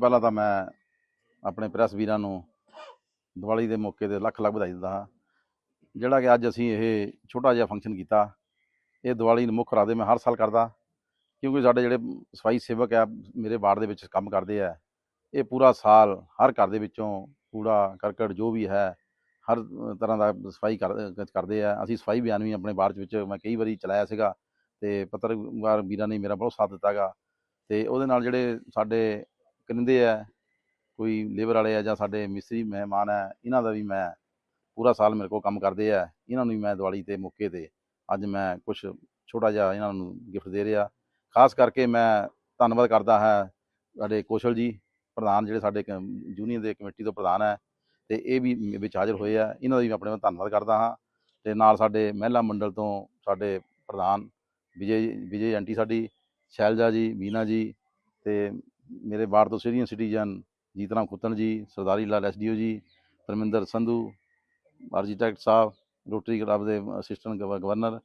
ਪਹਿਲਾਂ ਤਾਂ ਮੈਂ ਆਪਣੇ ਪ੍ਰੈਸ ਵੀਰਾਂ ਨੂੰ ਦੀਵਾਲੀ ਦੇ ਮੌਕੇ ਤੇ ਲੱਖ ਲੱਖ ਵਧਾਈ ਦਿੰਦਾ ਹਾਂ। ਜਿਹੜਾ ਕਿ ਅੱਜ ਅਸੀਂ ਇਹ ਛੋਟਾ ਜਿਹਾ ਫੰਕਸ਼ਨ ਕੀਤਾ, ਇਹ ਦੀਵਾਲੀ ਨੂੰ ਮੁੱਖ ਰਾਦੇ ਮੈਂ ਹਰ ਸਾਲ ਕਰਦਾ, ਕਿਉਂਕਿ ਸਾਡੇ ਜਿਹੜੇ ਸਫ਼ਾਈ ਸੇਵਕ ਆ, ਮੇਰੇ ਵਾਰਡ ਦੇ ਵਿੱਚ ਕੰਮ ਕਰਦੇ ਆ, ਇਹ ਪੂਰਾ ਸਾਲ ਹਰ ਘਰ ਦੇ ਵਿੱਚੋਂ ਕੂੜਾ, ਕਰਕਟ ਜੋ ਵੀ ਹੈ, ਹਰ ਤਰ੍ਹਾਂ ਦਾ ਸਫ਼ਾਈ ਕਰਦੇ ਆ। ਅਸੀਂ ਸਫ਼ਾਈ ਬਿਆਨ ਵੀ ਆਪਣੇ ਵਾਰਡ ਵਿੱਚ ਮੈਂ ਕਈ ਵਾਰੀ ਚਲਾਇਆ ਸੀਗਾ ਤੇ ਪੱਤਰਕਾਰ ਵੀਰਾਂ ਨੇ ਮੇਰਾ ਬਹੁਤ ਸਾਥ ਦਿੱਤਾਗਾ ਤੇ ਉਹਦੇ ਨਾਲ ਜਿਹੜੇ ਸਾਡੇ ਕਰਿੰਦੇ ਆ, ਕੋਈ ਲੇਬਰ ਵਾਲੇ ਆ ਜਾਂ ਸਾਡੇ ਮਿਸਤਰੀ ਮਹਿਮਾਨ ਆ, ਇਹਨਾਂ ਦਾ ਵੀ ਮੈਂ ਪੂਰਾ ਸਾਲ ਮੇਰੇ ਕੋਲ ਕੰਮ ਕਰਦੇ ਆ, ਇਹਨਾਂ ਨੂੰ ਵੀ ਮੈਂ ਦੀਵਾਲੀ ਤੇ ਮੌਕੇ ਤੇ ਅੱਜ ਮੈਂ ਕੁਝ ਛੋਟਾ ਜਿਹਾ ਇਹਨਾਂ ਨੂੰ ਗਿਫਟ ਦੇ ਰਿਹਾ। ਖਾਸ ਕਰਕੇ ਮੈਂ ਧੰਨਵਾਦ ਕਰਦਾ ਹਾਂ ਸਾਡੇ ਕੌਸ਼ਲ ਜੀ, ਪ੍ਰਧਾਨ ਜਿਹੜੇ ਸਾਡੇ ਜੂਨੀਅਰ ਦੇ ਕਮੇਟੀ ਤੋਂ ਪ੍ਰਧਾਨ ਹੈ ਤੇ ਇਹ ਵੀ ਵਿੱਚ ਹਾਜ਼ਰ ਹੋਏ ਆ, ਇਹਨਾਂ ਦਾ ਵੀ ਆਪਣੇ ਵੱਲੋਂ ਧੰਨਵਾਦ ਕਰਦਾ ਹਾਂ ਤੇ ਨਾਲ ਸਾਡੇ ਮਹਿਲਾ ਮੰਡਲ ਤੋਂ ਸਾਡੇ ਪ੍ਰਧਾਨ ਵਿਜੇ ਵਿਜੇ ਆਂਟੀ ਸਾਡੀ, ਸ਼ੈਲਜਾ ਜੀ, ਮੀਨਾ ਜੀ ਤੇ ਮੇਰੇ ਵਾਰਡ ਤੋਂ ਸੀਨੀਅਰ ਸਿਟੀਜ਼ਨ ਜੀਤਰਾਮ ਖੁੱਤਨ ਜੀ, ਸਰਦਾਰੀ ਲਾਲ ਐਸਡੀਓ ਜੀ, ਪਰਮਿੰਦਰ ਸੰਧੂ, ਆਰਕੀਟੈਕਟ ਸਾਹਿਬ, ਰੋਟਰੀ ਕਲੱਬ ਦੇ ਅਸਿਸਟੈਂਟ ਗਵਰਨਰ,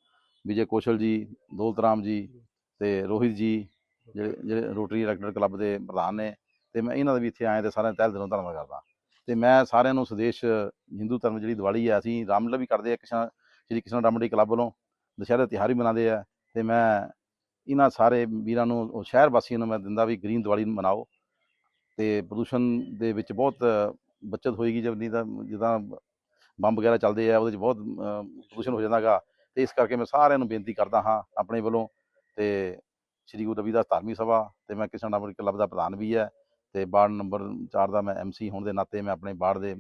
ਵਿਜੇ ਕੌਸ਼ਲ ਜੀ ਦੌਲਤ ਰਾਮ ਜੀ ਤੇ ਰੋਹਿਤ ਜੀ, ਜਿਹੜੇ ਜਿਹੜੇ ਰੋਟਰੀ ਡਾਇਰੈਕਟਰ ਕਲੱਬ ਦੇ ਪ੍ਰਧਾਨ ਨੇ ਤੇ ਮੈਂ ਇਹਨਾਂ ਦਾ ਵੀ ਇੱਥੇ ਆਏ ਤੇ ਸਾਰਿਆਂ ਦਾ ਤਹਿ ਦਿਲੋਂ ਧੰਨਵਾਦ ਕਰਦਾ। ਤੇ ਮੈਂ ਸਾਰਿਆਂ ਨੂੰ ਸੁਦੇਸ਼ ਹਿੰਦੂ ਧਰਮ ਜਿਹੜੀ ਦੀਵਾਲੀ ਹੈ, ਅਸੀਂ ਰਾਮਲੀਲਾ ਵੀ ਕਰਦੇ ਆ ਕਿਸ਼ਨ ਸ਼੍ਰੀ ਕ੍ਰਿਸ਼ਨ ਰਾਮੜੀ ਕਲੱਬ ਵੱਲੋਂ ਦੁਸ਼ਹਿਰਾ ਤਿਉਹਾਰ ਵੀ ਮਨਾਉਂਦੇ ਆ ਤੇ ਮੈਂ ਇਹਨਾਂ ਸਾਰੇ ਵੀਰਾਂ ਨੂੰ, ਉਹ ਸ਼ਹਿਰ ਵਾਸੀਆਂ ਨੂੰ ਮੈਂ ਦਿੰਦਾ ਵੀ ਗ੍ਰੀਨ ਦੀਵਾਲੀ ਮਨਾਓ ਤੇ ਪ੍ਰਦੂਸ਼ਣ ਦੇ ਵਿੱਚ ਬਹੁਤ ਬਚਤ ਹੋਏਗੀ ਜਦ ਨਹੀਂ ਤਾਂ ਜਿੱਦਾਂ ਬੰਬ ਵਗੈਰਾ ਚੱਲਦੇ ਆ, ਉਹਦੇ ਵਿੱਚ ਬਹੁਤ ਪ੍ਰਦੂਸ਼ਣ ਹੋ ਜਾਂਦਾਗਾ ਤੇ ਇਸ ਕਰਕੇ ਮੈਂ ਸਾਰਿਆਂ ਨੂੰ ਬੇਨਤੀ ਕਰਦਾ ਹਾਂ ਆਪਣੇ ਵੱਲੋਂ ਤੇ ਸ੍ਰੀ ਗੁਰੂ ਰਵਿਦਾਸ ਧਾਰਮਿਕ ਸਭਾ ਤੇ ਮੈਂ ਕਿਸਾਨ ਰਾਮੜੀ ਕਲੱਬ ਦਾ ਪ੍ਰਧਾਨ ਵੀ ਹੈ ਤੇ ਵਾਰਡ ਨੰਬਰ 4 ਦਾ ਮੈਂ ਐਮਸੀ ਹੋਣ ਦੇ ਨਾਤੇ ਮੈਂ ਆਪਣੇ ਵਾਰਡ ਦੇ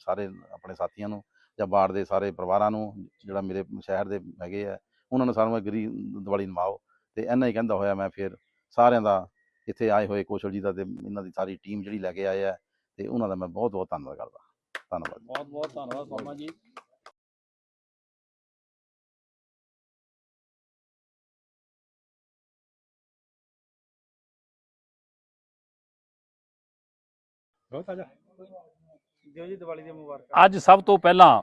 ਸਾਰੇ ਆਪਣੇ ਸਾਥੀਆਂ ਨੂੰ ਜਾਂ ਵਾਰਡ ਦੇ ਸਾਰੇ ਪਰਿਵਾਰਾਂ ਨੂੰ ਜਿਹੜਾ ਮੇਰੇ ਸ਼ਹਿਰ ਦੇ ਹੈਗੇ ਆ, ਉਹਨਾਂ ਨੂੰ ਸਾਰਿਆਂ ਨੂੰ ਗਰੀ ਦੀਵਾਲੀ ਨਿਭਾਓ ਤੇ ਇੰਨਾ ਹੀ ਕਹਿੰਦਾ ਹੋਇਆ ਮੈਂ ਫਿਰ ਸਾਰਿਆਂ ਦਾ ਇੱਥੇ ਆਏ ਹੋਏ ਕੌਸ਼ਲ ਜੀ ਦਾ ਤੇ ਇਹਨਾਂ ਦੀ ਸਾਰੀ ਟੀਮ ਜਿਹੜੀ ਲੈ ਕੇ ਆਏ ਆ ਤੇ ਉਹਨਾਂ ਦਾ ਮੈਂ ਬਹੁਤ ਬਹੁਤ ਧੰਨਵਾਦ ਕਰਦਾ। ਧੰਨਵਾਦ ਬਹੁਤ ਬਹੁਤ ਧੰਨਵਾਦ ਸ਼ਰਮਾ ਜੀ। ਬਹੁਤ ਆਜਾ ਦਿਓ ਜੀ ਦੀਵਾਲੀ ਦੀਆਂ ਮੁਬਾਰਕਾਂ। ਅੱਜ ਸਭ ਤੋਂ ਪਹਿਲਾਂ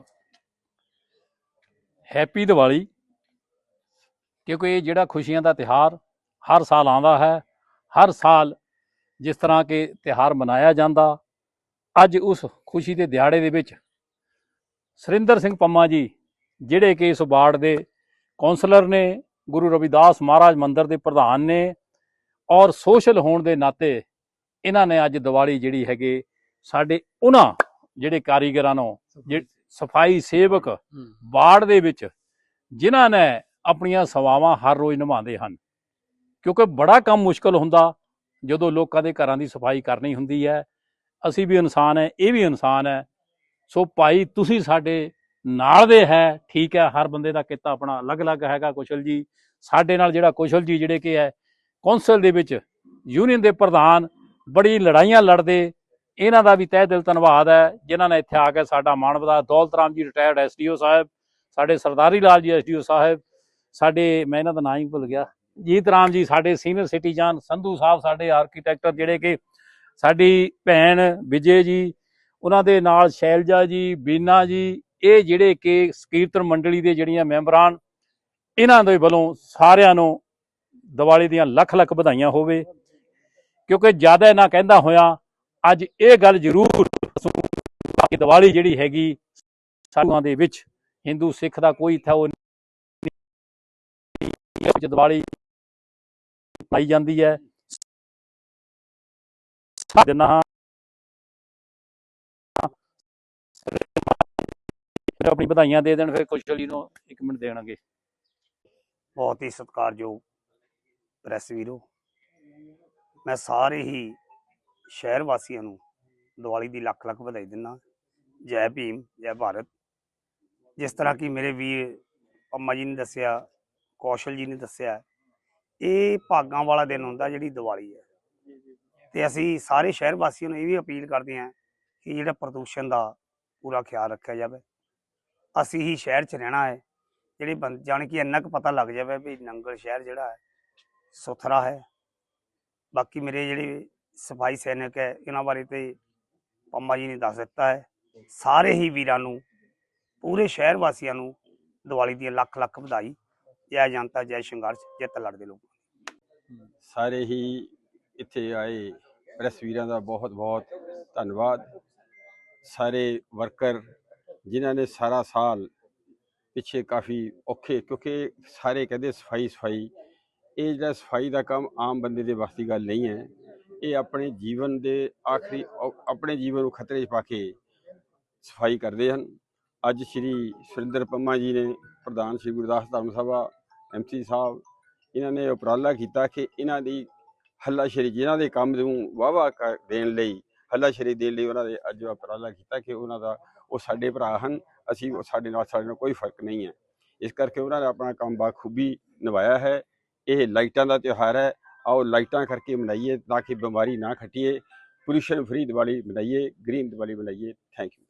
ਹੈਪੀ ਦੀਵਾਲੀ। ਕਿਉਂਕਿ ਇਹ ਜਿਹੜਾ ਖੁਸ਼ੀਆਂ ਦਾ ਤਿਹਾਰ ਹਰ ਸਾਲ ਆਉਂਦਾ ਹੈ ਹਰ ਸਾਲ ਜਿਸ ਤਰ੍ਹਾਂ ਕਿ ਤਿਹਾਰ ਮਨਾਇਆ ਜਾਂਦਾ ਅੱਜ ਉਸ ਖੁਸ਼ੀ ਦੇ ਦਿਹਾੜੇ ਦੇ ਵਿੱਚ ਸੁਰਿੰਦਰ ਸਿੰਘ ਪੰਮਾ ਜੀ ਜਿਹੜੇ ਕਿ ਇਸ ਵਾਰਡ ਦੇ ਕਾਉਂਸਲਰ ਨੇ ਗੁਰੂ ਰਵਿਦਾਸ ਮਹਾਰਾਜ ਮੰਦਿਰ ਦੇ ਪ੍ਰਧਾਨ ਨੇ ਔਰ ਸੋਸ਼ਲ ਹੋਣ ਦੇ ਨਾਤੇ ਇਹਨਾਂ ਨੇ ਅੱਜ ਦੀਵਾਲੀ ਜਿਹੜੀ ਹੈਗੇ ਸਾਡੇ ਉਹਨਾਂ ਜਿਹੜੇ ਕਾਰੀਗਰਾਂ ਨੂੰ ਸਫ਼ਾਈ ਸੇਵਕ ਵਾਰਡ ਦੇ ਵਿੱਚ ਜਿਨ੍ਹਾਂ ਨੇ ਆਪਣੀਆਂ ਸੇਵਾਵਾਂ ਹਰ ਰੋਜ਼ ਨਿਭਾਉਂਦੇ ਹਨ। ਕਿਉਂਕਿ ਬੜਾ ਕੰਮ ਮੁਸ਼ਕਲ ਹੁੰਦਾ ਜਦੋਂ ਲੋਕਾਂ ਦੇ ਘਰਾਂ ਦੀ ਸਫ਼ਾਈ ਕਰਨੀ ਹੁੰਦੀ ਹੈ। ਅਸੀਂ ਵੀ ਇਨਸਾਨ ਹੈ, ਇਹ ਵੀ ਇਨਸਾਨ ਹੈ। ਸੋ ਭਾਈ, ਤੁਸੀਂ ਸਾਡੇ ਨਾਲ ਦੇ ਹੈ, ਠੀਕ ਹੈ, ਹਰ ਬੰਦੇ ਦਾ ਕਿੱਤਾ ਆਪਣਾ ਅਲੱਗ-ਅਲੱਗ ਹੈਗਾ ਕੁਸ਼ਲ ਜੀ। ਸਾਡੇ ਨਾਲ ਜਿਹੜਾ ਕੁਸ਼ਲ ਜੀ ਜਿਹੜੇ ਕਿ ਹੈ, ਕੌਂਸਲ ਦੇ ਵਿੱਚ ਯੂਨੀਅਨ ਦੇ ਪ੍ਰਧਾਨ, ਬੜੀ ਲੜਾਈਆਂ ਲੜਦੇ, ਇਹਨਾਂ ਦਾ ਵੀ ਤਹਿ ਦਿਲ ਧੰਨਵਾਦ ਹੈ, ਜਿਨ੍ਹਾਂ ਨੇ ਇੱਥੇ ਆ ਕੇ ਸਾਡਾ ਮਾਣ ਵਧਾਇਆ ਦੌਲਤ ਰਾਮ ਜੀ ਰਿਟਾਇਰਡ ਐਸਡੀਓ ਸਾਹਿਬ, ਸਾਡੇ ਸਰਦਾਰੀ ਲਾਲ ਜੀ ਐਸਡੀਓ ਸਾਹਿਬ ਸਾਡੇ, ਮੈਂ ਇਹਨਾਂ ਦਾ ਨਾਂ ਹੀ ਭੁੱਲ ਗਿਆ। ਜੀਤ ਰਾਮ ਜੀ, ਸਾਡੇ ਸੀਨੀਅਰ ਸਿਟੀਜ਼ਨ ਸੰਧੂ ਸਾਹਿਬ ਸਾਡੇ ਆਰਕੀਟੈਕਟਰ ਜਿਹੜੇ ਕਿ ਸਾਡੀ ਭੈਣ ਵਿਜੇ ਜੀ, ਉਹਨਾਂ ਦੇ ਨਾਲ ਸ਼ੈਲਜਾ ਜੀ, ਬੀਨਾ ਜੀ, ਇਹ ਜਿਹੜੇ ਕਿ ਸਕੀਰਤਨ ਮੰਡਲੀ ਦੇ ਜਿਹੜੀਆਂ ਮੈਂਬਰਾਂ ਇਹਨਾਂ ਦੇ ਵੱਲੋਂ ਸਾਰਿਆਂ ਨੂੰ ਦੀਵਾਲੀ ਦੀਆਂ ਲੱਖ ਲੱਖ ਵਧਾਈਆਂ ਹੋਵੇ। ਕਿਉਂਕਿ ਜ਼ਿਆਦਾ ਨਾ ਕਹਿੰਦਾ ਹੋਇਆ, ਅੱਜ ਇਹ ਗੱਲ ਜ਼ਰੂਰ ਕਿ ਦੀਵਾਲੀ ਜਿਹੜੀ ਹੈਗੀ ਸਾਡੂਆਂ ਦੇ ਵਿੱਚ ਹਿੰਦੂ ਸਿੱਖ ਦਾ ਕੋਈ ਥਾ, ਉਹ ਨਹੀਂ ਵਿੱਚ ਦੀਵਾਲੀ ਪਾਈ ਜਾਂਦੀ ਹੈ। ਸਾਡੇ ਨਾਲ ਫਿਰ ਆਪਣੀ ਵਧਾਈਆਂ ਦੇ ਦੇਣ, ਫਿਰ ਕੁਸ਼ਲ ਨੂੰ ਇੱਕ ਮਿੰਟ ਦੇਣਗੇ। ਬਹੁਤ ਹੀ ਸਤਿਕਾਰਯੋਗ ਪ੍ਰੈਸ ਵੀਰੋ, ਮੈਂ ਸਾਰੇ ਹੀ ਸ਼ਹਿਰ ਵਾਸੀਆਂ ਨੂੰ ਦੀਵਾਲੀ ਦੀ ਲੱਖ ਲੱਖ ਵਧਾਈ ਦਿੰਦਾ ਜੈ ਭੀਮ, ਜੈ ਭਾਰਤ। ਜਿਸ ਤਰ੍ਹਾਂ ਕਿ ਮੇਰੇ ਵੀਰ ਪੰਮਾ ਜੀ ਨੇ ਦੱਸਿਆ ਕੌਸ਼ਲ ਜੀ ਨੇ ਦੱਸਿਆ ਇਹ ਭਾਗਾਂ ਵਾਲਾ ਦਿਨ ਹੁੰਦਾ ਜਿਹੜੀ ਦੀਵਾਲੀ ਹੈ। ਤੇ ਅਸੀਂ ਸਾਰੇ ਸ਼ਹਿਰ ਵਾਸੀਆਂ ਨੂੰ ਇਹ ਵੀ ਅਪੀਲ ਕਰਦੇ ਹਾਂ ਕਿ ਜਿਹੜਾ ਪ੍ਰਦੂਸ਼ਣ ਦਾ ਪੂਰਾ ਖਿਆਲ ਰੱਖਿਆ ਜਾਵੇ। ਅਸੀਂ ਹੀ ਸ਼ਹਿਰ 'ਚ ਰਹਿਣਾ ਹੈ ਜਿਹੜੀ ਬੰ- ਜਾਣੀ ਕਿ ਇੰਨਾ ਕੁ ਪਤਾ ਲੱਗ ਜਾਵੇ ਵੀ ਨੰਗਲ ਸ਼ਹਿਰ ਜਿਹੜਾ ਹੈ ਸੁਥਰਾ ਹੈ। ਬਾਕੀ ਮੇਰੇ ਜਿਹੜੇ ਸਫ਼ਾਈ ਸੈਨਿਕ ਹੈ ਇਹਨਾਂ ਬਾਰੇ ਤੇ ਪੰਮਾ ਜੀ ਨੇ ਦੱਸ ਦਿੱਤਾ ਹੈ। ਸਾਰੇ ਹੀ ਵੀਰਾਂ ਨੂੰ ਪੂਰੇ ਸ਼ਹਿਰ ਵਾਸੀਆਂ ਨੂੰ ਦੀਵਾਲੀ ਦੀਆਂ ਲੱਖ ਲੱਖ ਵਧਾਈ। ਜੈ ਜਨਤਾ, ਜੈ ਸੰਘਰਸ਼, ਜਿੱਤ ਲੜਦੇ ਲੋਕ। ਸਾਰੇ ਹੀ ਇੱਥੇ ਆਏ ਪ੍ਰੈਸ ਵੀਰਾਂ ਦਾ ਬਹੁਤ ਬਹੁਤ ਧੰਨਵਾਦ। ਸਾਰੇ ਵਰਕਰ ਜਿਨ੍ਹਾਂ ਨੇ ਸਾਰਾ ਸਾਲ ਪਿੱਛੇ ਕਾਫੀ ਔਖੇ, ਕਿਉਂਕਿ ਸਾਰੇ ਕਹਿੰਦੇ ਸਫ਼ਾਈ ਸਫ਼ਾਈ। ਇਹ ਜਿਹੜਾ ਸਫ਼ਾਈ ਦਾ ਕੰਮ ਆਮ ਬੰਦੇ ਦੇ ਵਾਸਤੇ ਗੱਲ ਨਹੀਂ ਹੈ। ਇਹ ਆਪਣੇ ਜੀਵਨ ਦੇ ਆਖਰੀ ਔ- ਆਪਣੇ ਜੀਵਨ ਨੂੰ ਖਤਰੇ 'ਚ ਪਾ ਕੇ ਸਫ਼ਾਈ ਕਰਦੇ ਹਨ। ਅੱਜ ਸ਼੍ਰੀ ਸੁਰਿੰਦਰ ਪੰਮਾ ਜੀ ਨੇ ਪ੍ਰਧਾਨ ਸ਼੍ਰੀ ਗੁਰਦਾਸ ਧਰਮ ਸਭਾ ਐਮਸੀ ਸਾਹਿਬ, ਇਹਨਾਂ ਨੇ ਉਪਰਾਲਾ ਕੀਤਾ ਕਿ ਇਹਨਾਂ ਦੀ ਹੱਲਾਸ਼ੇਰੀ, ਜਿਨ੍ਹਾਂ ਦੇ ਕੰਮ ਨੂੰ ਵਾਵਾ ਦੇਣ ਲਈ, ਹੱਲਾਸ਼ੇਰੀ ਦੇਣ ਲਈ ਉਹਨਾਂ ਦੇ ਅੱਜ ਉਪਰਾਲਾ ਕੀਤਾ ਕਿ ਉਹਨਾਂ ਦਾ, ਉਹ ਸਾਡੇ ਭਰਾ ਹਨ, ਅਸੀਂ ਉਹ ਸਾਡੇ ਨਾਲ ਸਾਡੇ ਨਾਲ ਕੋਈ ਫ਼ਰਕ ਨਹੀਂ ਹੈ। ਇਸ ਕਰਕੇ ਉਹਨਾਂ ਨੇ ਆਪਣਾ ਕੰਮ ਬਾਖੂਬੀ ਨਿਭਾਇਆ ਹੈ। ਇਹ ਲਾਈਟਾਂ ਦਾ ਤਿਉਹਾਰ ਹੈ। ਆਓ ਲਾਈਟਾਂ ਕਰਕੇ ਮਨਾਈਏ, ਤਾਂ ਕਿ ਬਿਮਾਰੀ ਨਾ ਖੱਟੀਏ। ਪੋਲਿਊਸ਼ਨ ਫਰੀ ਦੀਵਾਲੀ ਮਨਾਈਏ, ਗ੍ਰੀਨ ਦੀਵਾਲੀ ਮਨਾਈਏ। Thank you.